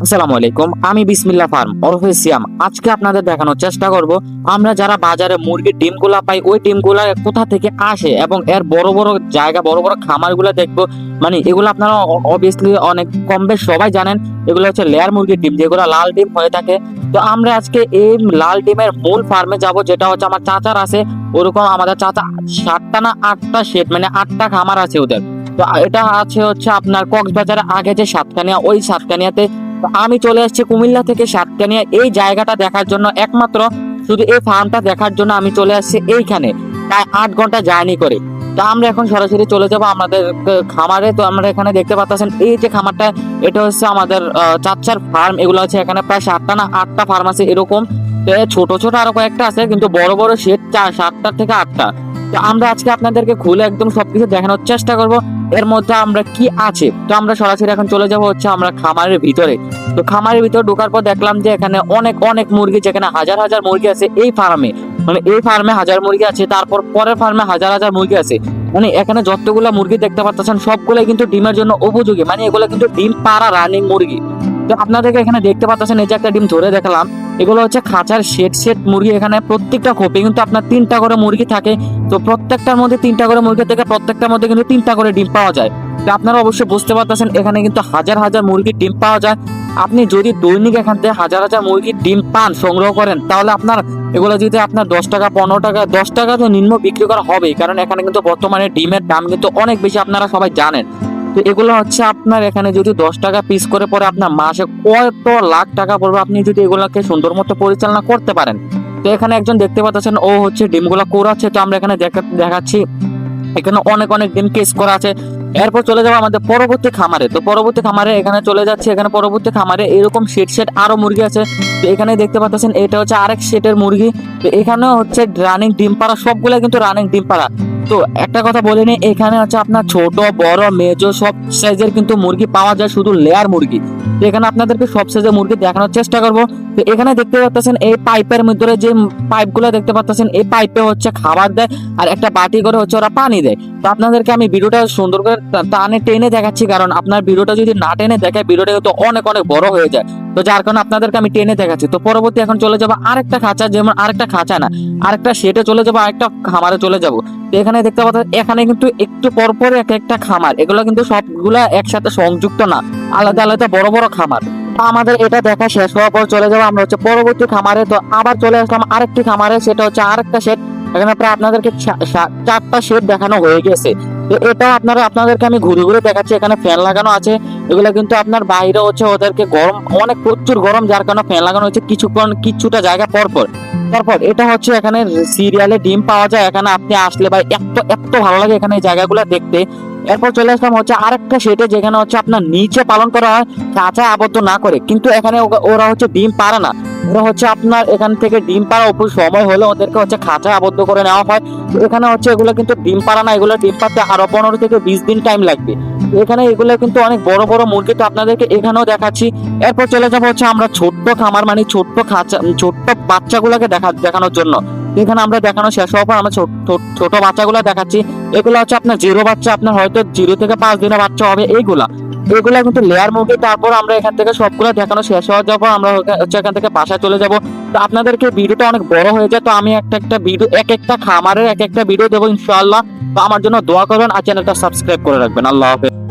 আসসালামু আলাইকুম, আমি বিসমিল্লাহ ফার্ম, ওরফে সিয়াম। আজকে আপনাদের দেখানোর চেষ্টা করব, আমরা যারা বাজারে মুরগির ডিমগুলা পাই, ওই ডিমগুলা কোথা থেকে আসে এবং এর বড় বড় জায়গা, বড় বড় খামারগুলো দেখব। মানে এগুলো আপনারা অবভিয়াসলি অনেক কম বেশ সবাই জানেন, এগুলো হচ্ছে লেয়ার মুরগির ডিম, যেগুলো লাল ডিম হয়ে থাকে। তো আমরা আজকে এই লাল ডিমের মূল ফার্মে যাব, যেটা হচ্ছে আমার চাচার আছে, ওরকম আমাদের চাচা সাতটা না আটটা শেড মানে আটটা খামার আছে ওদের। তো এটা আছে হচ্ছে আপনার কক্সবাজারে আগে যে সাতকানিয়া, ওই সাতকানিয়াতে তো আমি চলে এসেছি কুমিল্লা থেকে সাতকানিয়া। এই জায়গাটা দেখার জন্য একমাত্র শুধু এই ফার্মটা দেখার জন্য আমি চলে আসছি এইখানে। প্রায় আট ঘণ্টা জার্নি করে। তো আমরা এখন সরাসরি চলে যাব আমাদের খামারে। তো আমরা এখানে দেখতে পাচ্ছেন, এই যে খামারটা, এটা হচ্ছে আমাদের চাচ্চার ফার্ম এগুলো হচ্ছে এখানে প্রায় সাতটা না আটটা ফার্ম আছে এরকম। ছোট ছোট আরও কয়েকটা আছে, কিন্তু বড় বড় শেড চার সাতটা থেকে আটটা। তো আমরা আজকে আপনাদেরকে খুলে একদম সবকিছু দেখানোর চেষ্টা করব। এর মধ্যে আমরা কি আছে? তো আমরা সরাসরি এখন চলে যাব হচ্ছে আমরা খামারের ভিতরে। তো খামারের ভিতরে ঢোকার পর দেখলাম যে এখানে অনেক অনেক মুরগি যেখানে হাজার হাজার মুরগি আছে এই ফার্মে মানে এই ফার্মে হাজার মুরগি আছে, তারপর পরের ফার্মে হাজার হাজার মুরগি আছে। মানে এখানে যতগুলো মুরগি দেখতে পাচ্ছেন সবগুলাই কিন্তু ডিমের জন্য উপযোগী। মানে এগুলো কিন্তু ডিম পাড়া রানিং মুরগি। তো আপনাদেরকে এখানে দেখতে পাচ্ছেন, এই যে একটা ডিম ধরে দেখালাম, এগুলো হচ্ছে খাঁচার শেড শেড মুরগি, এখানে প্রত্যেকটা খোপে কিন্তু আপনার তিনটা করে মুরগি থাকে। তো প্রত্যেকটার মধ্যে তিনটা করে মুরগি থেকে প্রত্যেকটার মধ্যে কিন্তু তিনটা করে ডিম পাওয়া যায়। তো আপনারা অবশ্যই বুঝতে পারতেছেন, এখানে কিন্তু হাজার হাজার মুরগির ডিম পাওয়া যায়। আপনি যদি দৈনিক এখান থেকে হাজার হাজার মুরগির ডিম পান, সংগ্রহ করেন, তাহলে আপনার এগুলো যদি আপনার দশ টাকা, পনেরো টাকা, দশ টাকা তো নিম্ন বিক্রি করা হবেই, কারণ এখানে কিন্তু বর্তমানে ডিমের দাম কিন্তু অনেক বেশি, আপনারা সবাই জানেন। তো এগুলো হচ্ছে আপনার এখানে যদি দশ টাকা পিস করে পরে আপনার মাসে কত লাখ টাকা পড়বে আপনি যদি এগুলোকে সুন্দর মতো পরিচালনা করতে পারেন। তো এখানে একজন দেখতে পাচ্ছেন, ও হচ্ছে ডিমগুলো কোরাচ্ছে তো আমরা এখানে দেখা- দেখাচ্ছি, এখানে অনেক অনেক ডিম কেস করা আছে। এরপর চলে যাব আমাদের পরবর্তী খামারে। তো পরবর্তী খামারে এখানে চলে যাচ্ছে। এখানে পরবর্তী খামারে এরকম শেড শেড আরও মুরগি আছে। তো এখানে দেখতে পাচ্ছেন, এটা হচ্ছে আরেক শেডের মুরগি। তো এখানেও হচ্ছে রানিং ডিম পাড়া সবগুলো কিন্তু রানিং ডিম পাড়া। তো একটা কথা বলে নি, এখানে হচ্ছে আপনার ছোট, বড়, মেজো, সব সাইজের কিন্তু মুরগি পাওয়া যায়, শুধু লেয়ার মুরগি। তো এখানে আপনাদেরকে সব সাইজের মুরগি দেখানোর চেষ্টা করব। তো এখানে দেখতে পাচ্ছেন এই পাইপের মধ্যে যে পাইপগুলো দেখতে পাচ্ছেন এই পাইপে হচ্ছে খাবার দেয় আর একটা বাটি করে হচ্ছে ওরা পানি দেয়। তো আপনাদেরকে আমি ভিডিওটা সুন্দর করে টানে টেনে দেখাচ্ছি, কারণ আপনার ভিডিওটা যদি না টেনে দেখে, ভিডিওটা কিন্তু অনেক অনেক বড় হয়ে যায়। তো যার কারণে আপনাদেরকে আমি টেনে দেখাচ্ছি। তো পরবর্তী এখন চলে যাব আরেকটা খাঁচা, যেমন আরেকটা খাঁচা না, আরেকটা শেডে চলে যাব, আরেকটা খামারে চলে যাব। তো এখানে দেখতে পাচ্ছেন এখানে কিন্তু একটু পরপর এক একটা খামার। এগুলো কিন্তু সবগুলা একসাথে সংযুক্ত না, আলাদা আলাদা বড় বড় খামার। আমাদের এটা দেখা শেষ হওয়ার পর চলে যাব আমরা হচ্ছে পরবর্তী খামারে। তো আবার চলে আসলাম আরেকটি খামারে, সেটা হচ্ছে আরেকটা শেড এখানে প্রায় আপনাদেরকে চারটা শেড দেখানো হয়ে গেছে। তো এটা আপনারা, আপনাদেরকে আমি ঘুরে ঘুরে দেখাচ্ছি, এখানে ফ্যান লাগানো আছে। এগুলো কিন্তু আপনার বাইরে হচ্ছে ওদেরকে গরম, অনেক প্রচুর গরম, যার কারণে ফ্যান লাগানো হচ্ছে কিছুক্ষণ, কিছুটা জায়গা পর পর তারপর এটা হচ্ছে এখানে সিরিয়ালে ডিম পাওয়া যায়। এখানে আপনি আসলে ভাই এত এত ভালো লাগে এখানে জায়গাগুলো দেখতে। এরপর চলে আসলাম হচ্ছে আরেকটা সেটে যেখানে হচ্ছে আপনার নিচে পালন করা হয়, কাঁচা আবদ্ধ না করে। কিন্তু এখানে ওরা হচ্ছে ডিম পারে না। ওরা হচ্ছে আপনার এখান থেকে ডিম পাড়া উপর সময় হলে ওদেরকে হচ্ছে খাঁচা আবদ্ধ করে নেওয়া হয়। এখানে হচ্ছে এগুলো কিন্তু ডিম পাড়া না। এগুলো ডিম পাড়তে আরও পনেরো থেকে বিশ দিন টাইম লাগবে। এখানে এগুলো কিন্তু অনেক বড় বড় মুরগি। তো আপনাদেরকে এখানেও দেখাচ্ছি। এরপর চলে যাব হচ্ছে আমরা ছোট্ট খামার মানে ছোট্ট খাঁচা, ছোট্ট বাচ্চাগুলোকে দেখা দেখানোর জন্য। এখানে আমরা দেখানো শেষ হওয়ার পর আমরা ছোট- বাচ্চাগুলো দেখাচ্ছি। এগুলো হচ্ছে আপনার জিরো বাচ্চা, আপনার হয়তো জিরো থেকে পাঁচ দিনের বাচ্চা হবে এইগুলা। এগুলা কিন্তু লেয়ার মুরগি তারপর আমরা এখান থেকে সবগুলো দেখানো শেষ হওয়ার যাব আমরা হচ্ছে এখান থেকে বাসায় চলে যাব। তো আপনাদেরকে ভিডিওটা অনেক বড় হয়ে যায়, তো আমি একটা একটা ভিডিও, এক একটা খামারের এক একটা ভিডিও দেবো ইনশাআল্লাহ। তো আমার জন্য দোয়া করবেন আর চ্যানেলটা সাবস্ক্রাইব করে রাখবেন। আল্লাহ হাফেজ।